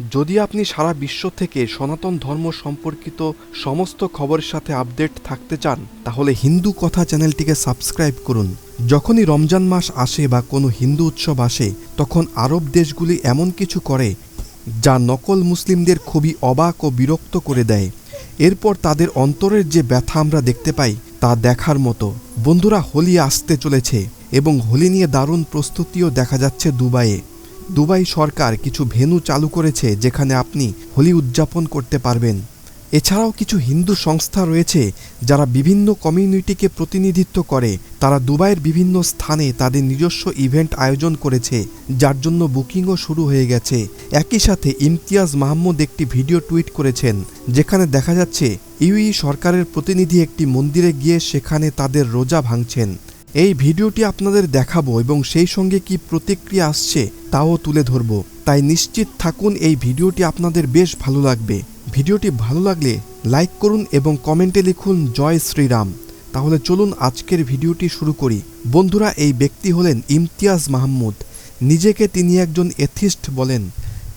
যদি আপনি সারা বিশ্ব থেকে সনাতন ধর্ম সম্পর্কিত সমস্ত খবরের সাথে আপডেট থাকতে চান, তাহলে হিন্দু কথা চ্যানেলটিকে সাবস্ক্রাইব করুন। যখনই রমজান মাস আসে বা কোনো হিন্দু উৎসব আসে, তখন আরব দেশগুলি এমন কিছু করে যা নকল মুসলিমদের খুবই অবাক ও বিরক্ত করে দেয়। এরপর তাদের অন্তরের যে ব্যথা আমরা দেখতে পাই, তা দেখার মতো। বন্ধুরা হোলি আসতে চলেছে এবং হোলি নিয়ে দারুণ প্রস্তুতিও দেখা যাচ্ছে দুবাইয়ে। দুবাই সরকার কিছু ভেন্যু চালু করেছে যেখানে আপনি হোলি উদযাপন করতে পারবেন। এছাড়াও কিছু হিন্দু সংস্থা রয়েছে যারা বিভিন্ন কমিউনিটিকে প্রতিনিধিত্ব করে। তারা দুবাইয়ের বিভিন্ন স্থানে তাদের নিজস্ব ইভেন্ট আয়োজন করেছে, যার জন্য বুকিংও শুরু হয়ে গেছে। একই সাথে ইমতিয়াজ মাহমুদ একটি ভিডিও টুইট করেছেন, যেখানে দেখা যাচ্ছে, ইউই সরকারের প্রতিনিধি একটি মন্দিরে গিয়ে সেখানে তাদের রোজা ভাঙছেন। এই ভিডিওটি আপনাদের দেখাবো এবং সেই সঙ্গে কি প্রতিক্রিয়া আসছে তাও তুলে ধরব। তাই নিশ্চিত থাকুন এই ভিডিওটি আপনাদের বেশ ভালো লাগবে। ভিডিওটি ভালো লাগলে লাইক করুন এবং কমেন্টে লিখুন, জয় শ্রীরাম। তাহলে চলুন আজকের ভিডিওটি শুরু করি। বন্ধুরা, এই ব্যক্তি হলেন ইমতিয়াজ মাহমুদ। নিজেকে তিনি একজন এথিস্ট বলেন।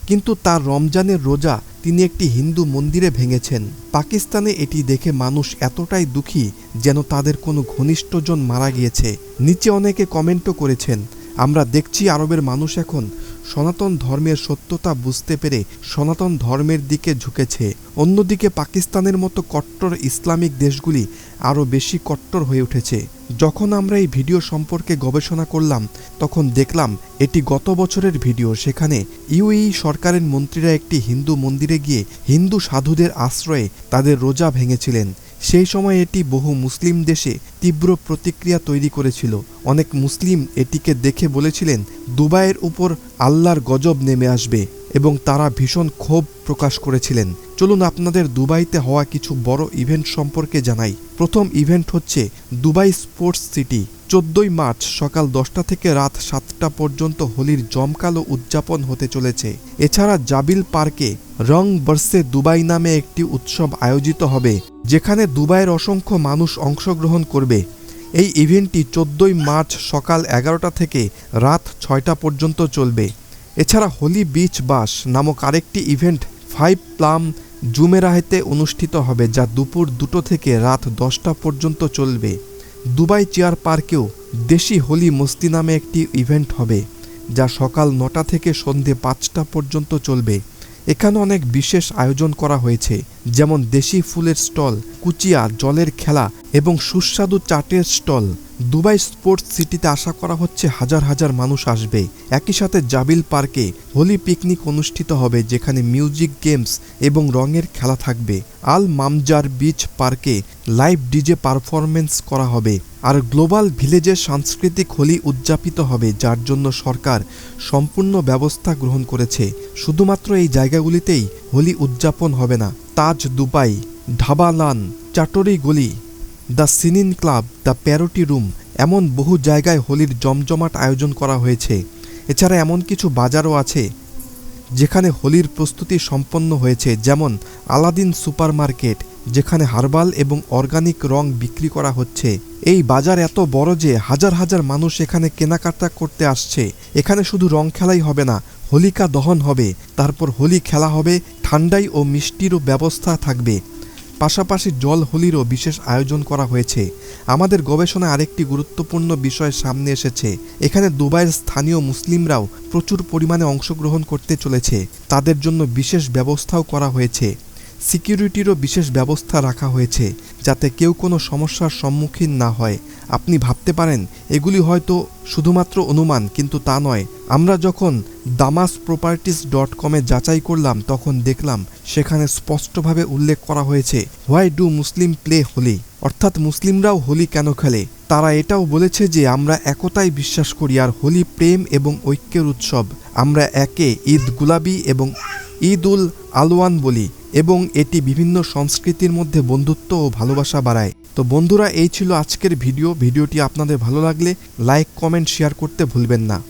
কিন্তু তার রমজানের রোজা তিনি একটি হিন্দু মন্দিরে ভেঙেছেন। পাকিস্তানে এটি দেখে মানুষ এতটাই দুঃখী যেন তাদের কোনো ঘনিষ্ঠজন মারা গিয়েছে। নিচে অনেকে কমেন্টও করেছেন, আমরা দেখছি আরবের মানুষ এখন সনাতন ধর্মের সত্যতা বুঝতে পেরে সনাতন ধর্মের দিকে ঝুঁকেছে। অন্যদিকে পাকিস্তানের মতো কট্টর ইসলামিক দেশগুলি আরও বেশি কট্টর হয়ে উঠেছে। যখন আমরা এই ভিডিও সম্পর্কে গবেষণা করলাম, তখন দেখলাম এটি গত বছরের ভিডিও। সেখানে ইউই সরকারের মন্ত্রীরা একটি হিন্দু মন্দিরে গিয়ে হিন্দু সাধুদের আশ্রয়ে তাদের রোজা ভেঙেছিলেন। সেই সময় এটি বহু মুসলিম দেশে তীব্র প্রতিক্রিয়া তৈরি করেছিল। অনেক মুসলিম এটিকে দেখে বলেছিলেন, দুবাইয়ের উপর আল্লাহর গজব নেমে আসবে। এবং তারা ভীষণ ক্ষোভ প্রকাশ করেছিলেন। চলুন আপনাদের দুবাইতে হওয়া কিছু বড় ইভেন্ট সম্পর্কে জানাই। প্রথম ইভেন্ট হচ্ছে দুবাই স্পোর্টস সিটি। চোদ্দই মার্চ সকাল দশটা থেকে রাত সাতটা পর্যন্ত হোলির জমকালো উদযাপন হতে চলেছে। এছাড়া জাবিল পার্কে রং বর্ষে দুবাই নামে একটি উৎসব আয়োজিত হবে, যেখানে দুবাইয়ের অসংখ্য মানুষ অংশগ্রহণ করবে। এই ইভেন্টটি চোদ্দই মার্চ সকাল এগারোটা থেকে রাত ছয়টা পর্যন্ত চলবে। এছাড়া হোলি বিচ বাস নামক আরেকটি ইভেন্ট ফাইভ প্লাম জুমেরাহেতে অনুষ্ঠিত হবে, যা দুপুর দুটো থেকে রাত দশটা পর্যন্ত চলবে। দুবাই চেয়ার পার্কেও দেশি হোলি মস্তি নামে একটি ইভেন্ট হবে, যা সকাল নটা থেকে সন্ধে পাঁচটা পর্যন্ত চলবে। এখানে অনেক বিশেষ আয়োজন করা হয়েছে, যেমন দেশি ফুলের স্টল, কুচিয়া, জলের খেলা এবং সুস্বাদু চাটের স্টল। দুবাই স্পোর্টস সিটিতে আশা করা হচ্ছে হাজার হাজার মানুষ আসবে। একই সাথে জাবিল পার্কে হোলি পিকনিক অনুষ্ঠিত হবে, যেখানে মিউজিক গেমস এবং রঙের খেলা থাকবে। আল মামজার বিচ পার্কে লাইভ ডিজে পারফরমেন্স করা হবে আর গ্লোবাল ভিলেজে সাংস্কৃতিক হোলি উদযাপিত হবে, যার জন্য সরকার সম্পূর্ণ ব্যবস্থা গ্রহণ করেছে। শুধুমাত্র এই জায়গাগুলিতেই হোলি উদযাপন হবে না, তাজ দুবাই ঢাবালান চাটরি গলি দ্য সিনিন ক্লাব, দ্য প্যারোটি রুম এমন বহু জায়গায় হোলির জমজমাট আয়োজন করা হয়েছে। এছাড়া এমন কিছু বাজারও আছে যেখানে হোলির প্রস্তুতি সম্পন্ন হয়েছে, যেমন আলাদিন সুপার মার্কেট যেখানে হার্বাল এবং অর্গানিক রং বিক্রি করা হচ্ছে। এই বাজার এত বড় যে হাজার হাজার মানুষ এখানে কেনাকাটা করতে আসছে। এখানে শুধু রং খেলাই হবে না, হোলিকা দহন হবে। তারপর হোলি খেলা হবে, ঠান্ডাই ও মিষ্টিরও ব্যবস্থা থাকবে। পাশাপাশি জল হোলিরও বিশেষ আয়োজন করা হয়েছে। আমাদের গবেষণায় আরেকটি গুরুত্বপূর্ণ বিষয় সামনে এসেছে। এখানে দুবাইয়ের স্থানীয় মুসলিমরাও প্রচুর পরিমাণে অংশগ্রহণ করতে চলেছে। তাদের জন্য বিশেষ ব্যবস্থাও করা হয়েছে। সিকিউরিটিরও বিশেষ ব্যবস্থা রাখা হয়েছে। যাতে কেউ কোনো সমস্যার সম্মুখীন না হয়। আপনি ভাবতে পারেন, এগুলি হয়তো শুধুমাত্র অনুমান, কিন্তু তা নয়। আমরা যখন দামাস প্রপার্টিস ডট কমে যাচাই করলাম, তখন দেখলাম, সেখানে স্পষ্টভাবে উল্লেখ করা হয়েছে why do Muslim play Holi? অর্থাৎ মুসলিমরাও হোলি কেন খেলে? তারা এটাও বলেছে যে, আমরা একতাই বিশ্বাস করি, আর হোলি প্রেম এবং ঐক্যের উৎসব। আমরা একে ঈদ, গুলাবি এবং ঈদ উল আলওয়ান বলি এবং এটি বিভিন্ন সংস্কৃতির মধ্যে বন্ধুত্ব ও ভালোবাসা বাড়ায়। তো বন্ধুরা, এই ছিল আজকের ভিডিও। ভিডিওটি আপনাদের ভালো লাগলে লাইক, কমেন্ট, শেয়ার করতে ভুলবেন না।